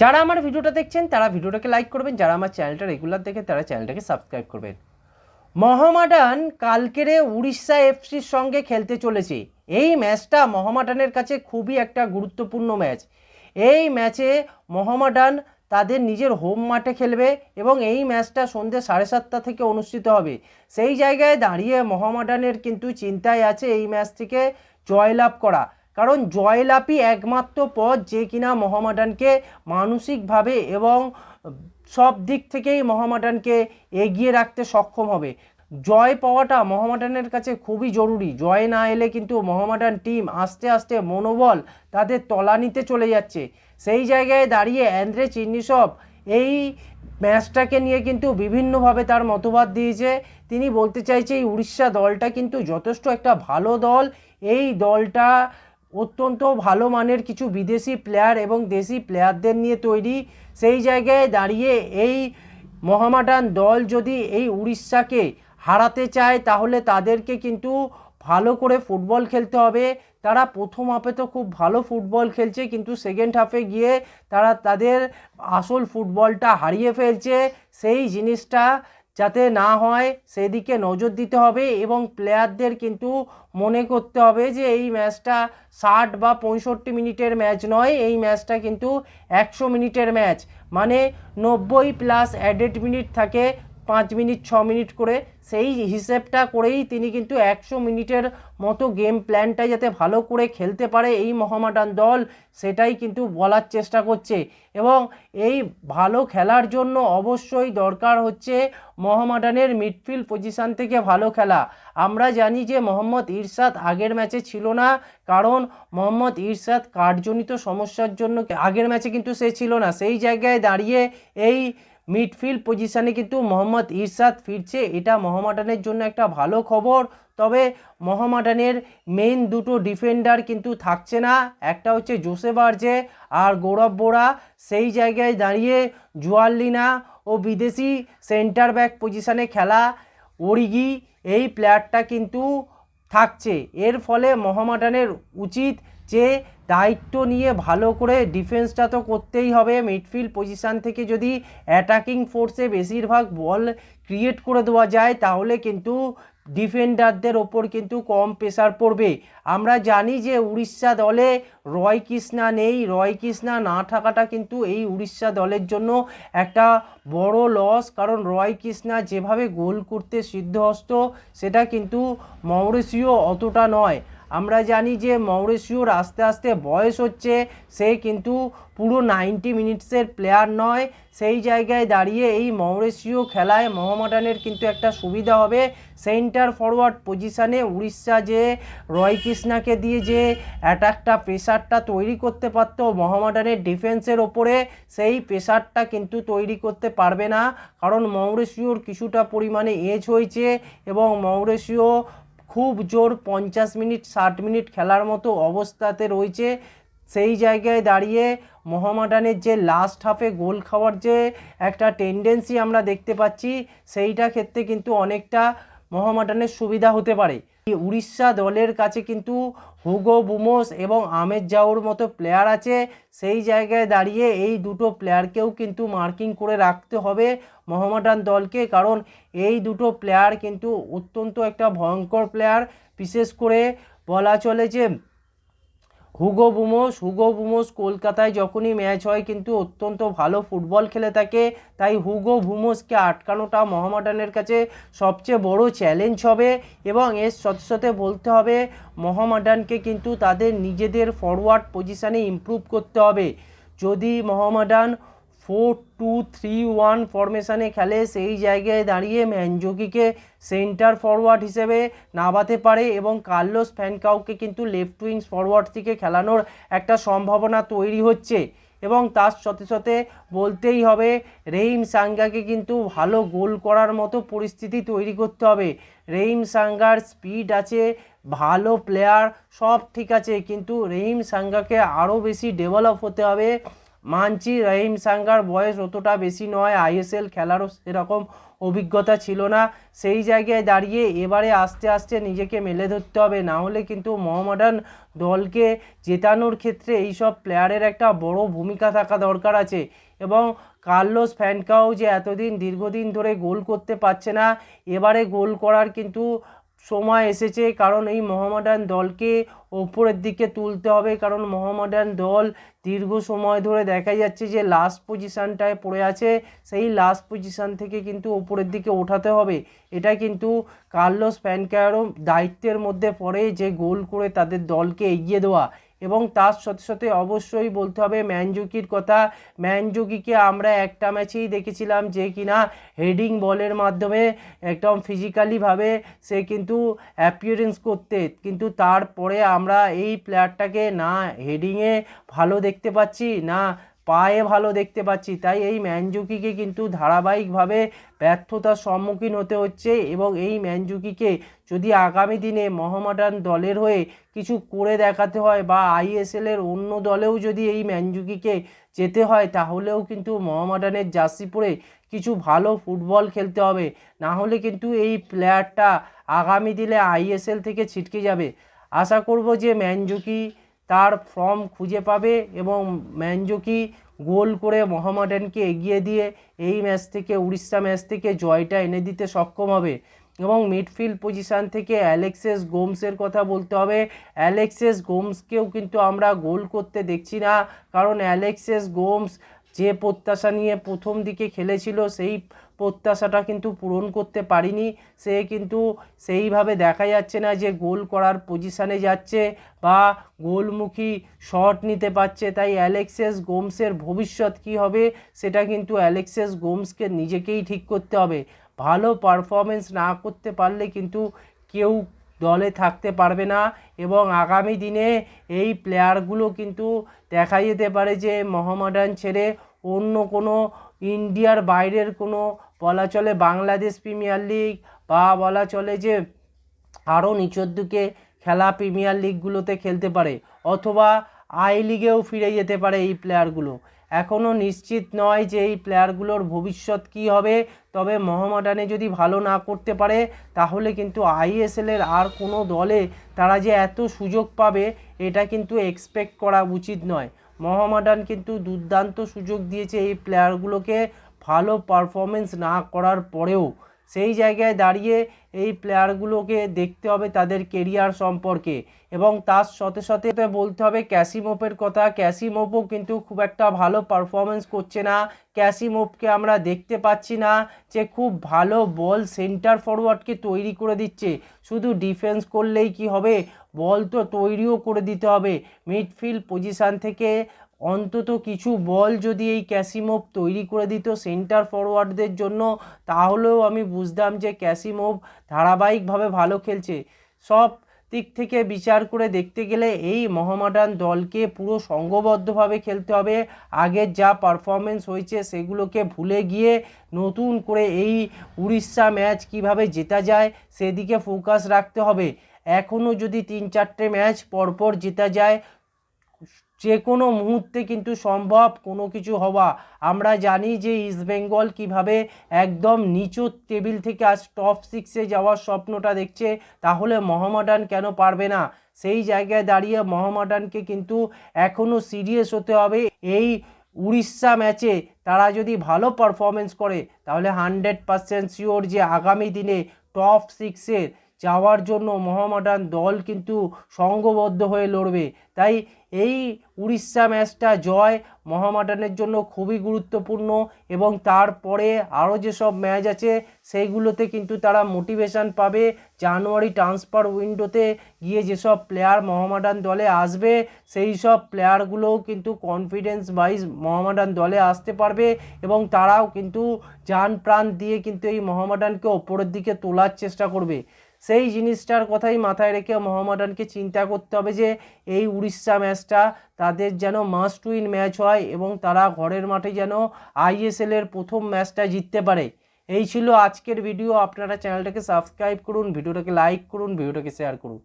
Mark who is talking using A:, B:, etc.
A: যারা আমার ভিডিওটা দেখছেন, তারা ভিডিওটাকে লাইক করবেন। যারা আমার চ্যানেলটা রেগুলার দেখে তারা চ্যানেলটাকে সাবস্ক্রাইব করবেন। মহামাডান কালকেরে উড়িষ্যা এফসির সঙ্গে খেলতে চলেছে। এই ম্যাচটা মহামাডানের কাছে খুবই একটা গুরুত্বপূর্ণ ম্যাচ। এই ম্যাচে মহামাডান তাদের নিজের হোম মাঠে খেলবে এবং এই ম্যাচটা সন্ধ্যে সাড়ে সাতটা থেকে অনুষ্ঠিত হবে। সেই জায়গায় দাঁড়িয়ে মহামাডানের কিন্তু চিন্তায় আছে এই ম্যাচ থেকে জয়লাভ করা। কারণ জয়লাভই একমাত্র পথ যে কিনা মহামাডানকে মানসিকভাবে এবং সব দিক থেকেই মহামাডানকে এগিয়ে রাখতে সক্ষম হবে। জয় পাওয়াটা মহামাডানের কাছে খুবই জরুরি। জয় না এলে কিন্তু মহামাডান টিম আস্তে আস্তে মনোবল তাদের তলানিতে চলে যাচ্ছে। সেই জায়গায় দাঁড়িয়ে অ্যান্দ্রে চিন্নিসব এই ম্যাচটাকে নিয়ে কিন্তু বিভিন্নভাবে তার মতবাদ দিয়েছে। তিনি বলতে চাইছে, এই উড়িষ্যা দলটা কিন্তু যথেষ্ট একটা ভালো দল। এই দলটা অত্যন্ত ভালো মানের কিছু বিদেশি প্লেয়ার এবং দেশি প্লেয়ারদের নিয়ে তৈরি। সেই জায়গায় দাঁড়িয়ে এই মহামাডান দল যদি এই উড়িষ্যাকে হারাতে চায়, তাহলে তাদেরকে কিন্তু ভালো করে ফুটবল খেলতে হবে। তারা প্রথম হাফে তো খুব ভালো ফুটবল খেলছে, কিন্তু সেকেন্ড হাফে গিয়ে তারা তাদের আসল ফুটবলটা হারিয়ে ফেলছে। সেই জিনিসটা যাতে না হয় সেদিকে নজর দিতে হবে এবং প্লেয়ারদের কিন্তু মনে করতে হবে যে এই ম্যাচটা ষাট বা পঁয়ষট্টি মিনিটের ম্যাচ নয়, এই ম্যাচটা কিন্তু একশো মিনিটের ম্যাচ। মানে নব্বই প্লাস অ্যাডেড মিনিট থাকে পাঁচ মিনিট, ছ মিনিট করে, সেই হিসেবটা করেই তিনি কিন্তু একশো মিনিটের মতো গেম প্ল্যানটা যাতে ভালো করে খেলতে পারে এই মহামাডান দল, সেটাই কিন্তু বলার চেষ্টা করছে। এবং এই ভালো খেলার জন্য অবশ্যই দরকার হচ্ছে মহামাডানের মিডফিল্ড পজিশান থেকে ভালো খেলা। আমরা জানি যে মোহাম্মদ ইরশাদ আগের ম্যাচে ছিল না, কারণ মোহাম্মদ ইরশাদ কার্ডজনিত সমস্যার জন্য আগের ম্যাচে কিন্তু সে ছিল না। সেই জায়গায় দাঁড়িয়ে এই মিডফিল্ড পজিশানে কিন্তু মোহাম্মদ ইরশাদ ফিরছে। এটা মহামাডানের জন্য একটা ভালো খবর। তবে মহামাডানের মেন দুটো ডিফেন্ডার কিন্তু থাকছে না। একটা হচ্ছে জোসেফ আরজে আর গৌরব বোরা। সেই জায়গায় দাঁড়িয়ে জুয়াল্লিনা ও বিদেশি সেন্টার ব্যাক পজিশানে খেলা। ওরিগি এই প্লেয়ারটা কিন্তু থাকছে। এর ফলে মহামাডানের উচিত যে দায়িত্ব নিয়ে ভালো করে ডিফেন্সটা তো করতেই হবে। মিডফিল্ড পজিশান থেকে যদি অ্যাটাকিং ফোর্সে বেশিরভাগ বল ক্রিয়েট করে দেওয়া যায়, তাহলে কিন্তু ডিফেন্ডারদের ওপর কিন্তু কম প্রেশার পড়বে। আমরা জানি যে উড়িষ্যা দলে রয় কৃষ্ণা নেই। রয় কৃষ্ণা না থাকাটা কিন্তু এই উড়িষ্যা দলের জন্য একটা বড় লস কারণ রয় কৃষ্ণা যেভাবে গোল করতে সিদ্ধহস্ত, সেটা কিন্তু মৌরেশীয় অতটা নয়। আমরা জানি যে মৌরেশিওর আস্তে আস্তে বয়স হচ্ছে, সে কিন্তু পুরো নাইনটি মিনিটসের প্লেয়ার নয়। সেই জায়গায় দাঁড়িয়ে এই মৌরেশীয় খেলায় মোহামডানের কিন্তু একটা সুবিধা হবে। সেন্টার ফরওয়ার্ড পজিশানে উড়িষ্যা যে রয় কৃষ্ণাকে দিয়ে যে অ্যাটাকটা প্রেশারটা তৈরি করতে পারতো মোহামডানের ডিফেন্সের ওপরে, সেই প্রেশারটা কিন্তু তৈরি করতে পারবে না। কারণ মৌরেশিওর কিছুটা পরিমাণে এজ হয়েছে এবং মৌরেশীয় খুব জোর পঞ্চাশ মিনিট, ষাট মিনিট খেলার মতো অবস্থাতে রয়েছে। সেই জায়গায় দাঁড়িয়ে মোহামডানের যে লাস্ট হাফে গোল খাওয়ার যে একটা টেন্ডেন্সি আমরা দেখতে পাচ্ছি, সেইটা ক্ষেত্রে কিন্তু অনেকটা মোহামডানের সুবিধা হতে পারে। উড়িষ্যা দলের কাছে কিন্তু হুগো বুমোস এবং আমেদ জাউর মতো প্লেয়ার আছে। সেই জায়গায় দাঁড়িয়ে এই দুটো প্লেয়ারকেও কিন্তু মার্কিং করে রাখতে হবে মোহামডান দলকে। কারণ এই দুটো প্লেয়ার কিন্তু অত্যন্ত একটা ভয়ঙ্কর প্লেয়ার বিশেষ করে বলা চলে যে হুগো বুমোস হুগো বুমোস কলকাতায় যখনই ম্যাচ হয় কিন্তু অত্যন্ত ভালো ফুটবল খেলে থাকে, তাই হুগো বুমোসকে আটকানোটা মহামাডানের কাছে সবচেয়ে বড় চ্যালেঞ্জ হবে এবং এর সাথে সাথে বলতে হবে মহামাডানকে কিন্তু তাদের নিজেদের ফরওয়ার্ড পজিশানে ইম্প্রুভ করতে হবে। যদি Mohammedan four two three one ফরমেশানে খেলে সেই জায়গায় দাঁড়িয়ে ম্যানজোকিকে সেন্টার ফরওয়ার্ড হিসেবে নামাতে পারে এবং কার্লোস ফ্যানকাউকে কিন্তু লেফট উইংস ফরওয়ার্ড থেকে খেলানোর একটা সম্ভাবনা তৈরি হচ্ছে। এবং তার সাথে সাথে বলতেই হবে, রেইম সাঙ্গাকে কিন্তু ভালো গোল করার মতো পরিস্থিতি তৈরি করতে হবে। রেইম সাঙ্গার স্পিড আছে, ভালো প্লেয়ার সব ঠিক আছে, কিন্তু রেহিম সাঙ্গাকে আরও বেশি ডেভেলপ হতে হবে। মানছি, রহিম সাঙ্গার বয়স অতটা বেশি নয় আইএসএল খেলারও সেরকম অভিজ্ঞতা ছিল না। সেই জায়গায় দাঁড়িয়ে এবারে আস্তে আস্তে নিজেকে মেলে ধরতে হবে, না হলে কিন্তু মোহামেডান দলকে জেতানোর ক্ষেত্রে এইসব প্লেয়ারের একটা বড় ভূমিকা থাকা দরকার আছে। এবং কার্লোস ফ্যানকাও যে এতদিন দীর্ঘদিন ধরে গোল করতে পারছে না, এবারে গোল করার কিন্তু সময় এসেছে, কারণ এই মোহামেডান দলকে ওপরের দিকে তুলতে হবে। কারণ মোহামেডান দল দীর্ঘ সময় ধরে দেখা যাচ্ছে যে লাস্ট পজিশানটায় পড়ে আছে। সেই লাস্ট পজিশান থেকে কিন্তু ওপরের দিকে ওঠাতে হবে। এটা কিন্তু কার্লোস ফ্যানকায়ারও দায়িত্বের মধ্যে পড়ে যে গোল করে তাদের দলকে এগিয়ে দেওয়া। এবং তার সাথে সাথে অবশ্যই বলতে হবে ম্যানজুকির কথা। ম্যানজুকিকে আমরা একটা ম্যাচেই দেখেছিলাম যে কিনা হেডিং বলের মাধ্যমে একদম ফিজিক্যালিভাবে সে কিন্তু অ্যাপিয়ারেন্স করতে। কিন্তু তারপরে আমরা এই প্লেয়ারটাকে না হেডিংয়ে ভালো দেখতে পাচ্ছি, না পায়ে ভালো দেখতে পাচ্ছি, তাই এই ম্যানজুকিকে কিন্তু ধারাবাহিকভাবে ব্যর্থতার সম্মুখীন হতে হচ্ছে এবং এই ম্যানজুকিকে যদি আগামী দিনে মোহামেডান দলের হয়ে কিছু করে দেখাতে হয় বা আইএসএলের অন্য দলেও যদি এই ম্যানজুকিকে যেতে হয়, তাহলেও কিন্তু মোহামেডানের জার্সি পরে কিছু ভালো ফুটবল খেলতে হবে। না হলে কিন্তু এই প্লেয়ারটা আগামী দিনে আইএসএল থেকে ছিটকে যাবে। আশা করব যে ম্যানজুকি তার ফর্ম খুঁজে পাবে এবং ম্যানজুকি গোল করে মোহামেডানকে এগিয়ে দিয়ে এই ম্যাচ থেকে, উড়িষ্যা ম্যাচ থেকে জয়টা এনে দিতে সক্ষম হবে। এবং মিডফিল্ড পজিশান থেকে অ্যালেক্সেস গোমসের কথা বলতে হবে। অ্যালেক্সেস গোমসকেও কিন্তু আমরা গোল করতে দেখছি না, কারণ অ্যালেক্সেস গোমস যে প্রত্যাশা নিয়ে প্রথম দিকে খেলেছিল, সেই প্রত্যাশাটা কিন্তু পূরণ করতে পারিনি। সে কিন্তু সেইভাবে দেখা যাচ্ছে না যে গোল করার পজিশানে যাচ্ছে বা গোলমুখী শট নিতে পারছে। তাই অ্যালেক্সেস গোমসের ভবিষ্যৎ কী হবে সেটা কিন্তু অ্যালেক্সেস গোমসকে নিজেকেই ঠিক করতে হবে। ভালো পারফরমেন্স না করতে পারলে কিন্তু কেউ দলে থাকতে পারবে না এবং আগামী দিনে এই প্লেয়ারগুলো কিন্তু দেখা যেতে পারে যে মোহামেডান ছেড়ে অন্য কোনো ইন্ডিয়ার বাইরের কোনো বলা চলে বাংলাদেশ প্রিমিয়ার লিগ বা বলা চলে যে আরও নিচের দিকে খেলা প্রিমিয়ার লিগগুলোতে খেলতে পারে অথবা আই লিগেও ফিরে যেতে পারে এই প্লেয়ারগুলো। এখনও নিশ্চিত নয় যে এই প্লেয়ারগুলোর ভবিষ্যৎ কী হবে, তবে মোহামেডানে যদি ভালো না করতে পারে, তাহলে কিন্তু আইএসএলের আর কোনো দলে তারা যে এত সুযোগ পাবে, এটা কিন্তু এক্সপেক্ট করা উচিত নয়। মোহামেডান কিন্তু দুর্দান্ত সুযোগ দিয়েছে এই প্লেয়ারগুলোকে ভালো পারফরমেন্স না করার পরেও সেই জায়গায় দাঁড়িয়ে এই প্লেয়ারগুলোকে দেখতে হবে তাদের কেরিয়ার সম্পর্কে। এবং তার সাথে সাথে বলতে হবে ক্যাসিমোপের কথা। ক্যাসিমোপও কিন্তু খুব একটা ভালো পারফরমেন্স করছে না। ক্যাসিমোপকে আমরা দেখতে পাচ্ছি না যে খুব ভালো বল সেন্টার ফরওয়ার্ডকে তৈরি করে দিচ্ছে। শুধু ডিফেন্স করলেই কি হবে? বল তো তৈরিও করে দিতে হবে। মিডফিল্ড পজিশান থেকে অন্তত কিছু বল যদি এই ক্যাসিমোভ তৈরি করে দিত সেন্টার ফরওয়ার্ডদের জন্য, তাহলেও আমি বুঝতাম যে ক্যাসিমোভ ধারাবাহিকভাবে ভালো খেলছে। সব দিক থেকে বিচার করে দেখতে গেলে এই মহামাডান দলকে পুরো সংঘবদ্ধভাবে খেলতে হবে। আগের যা পারফরমেন্স হয়েছে সেগুলোকে ভুলে গিয়ে নতুন করে এই উড়িষ্যা ম্যাচ কীভাবে জেতা যায় সেদিকে ফোকাস রাখতে হবে। এখনও যদি তিন চারটে ম্যাচ পরপর জেতা যায় যে কোনো মুহূর্তে কিন্তু সম্ভব কোনো কিছু হওয়া। আমরা জানি যে ইস্টবেঙ্গল কীভাবে একদম নিচু টেবিল থেকে আজ টপ সিক্সে যাওয়ার স্বপ্নটা দেখছে, তাহলে মোহামেডান কেন পারবে না? সেই জায়গায় দাঁড়িয়ে মোহামেডানকে কিন্তু এখনও সিরিয়াস হতে হবে। এই উড়িষ্যা ম্যাচে তারা যদি ভালো পারফরমেন্স করে, তাহলে হান্ড্রেড পারসেন্ট শিওর যে আগামী দিনে টপ সিক্সের যাওয়ার জন্য মোহামেডান দল কিন্তু সংঘবদ্ধ হয়ে লড়বে। তাই এই উড়িষ্যা ম্যাচটা জয় মোহামেডানের জন্য খুবই গুরুত্বপূর্ণ এবং তারপরে আরও যেসব ম্যাচ আছে সেইগুলোতে কিন্তু তারা মোটিভেশান পাবে। জানুয়ারি ট্রান্সফার উইন্ডোতে গিয়ে যেসব প্লেয়ার মহামাডান দলে আসবে, সেই সব প্লেয়ারগুলোও কিন্তু কনফিডেন্স ওয়াইজ মোহামেডান দলে আসতে পারবে এবং তারাও কিন্তু যান প্রাণ দিয়ে কিন্তু এই মহামাডানকে ওপরের দিকে তোলার চেষ্টা করবে। সেই জিনিসটার কথাই মাথায় রেখে মহামাডানকে চিন্তা করতে হবে যে এই উড়িষ্যা ম্যাচটা তাদের যেন মাস্ট উইন ম্যাচ হয় এবং তারা ঘরের মাঠে যেন আইএসএলের প্রথম ম্যাচটা জিততে পারে। এই ছিল আজকের ভিডিও আপনারা চ্যানেলটাকে সাবস্ক্রাইব করুন ভিডিওটাকে লাইক করুন ভিডিওটাকে শেয়ার করুন।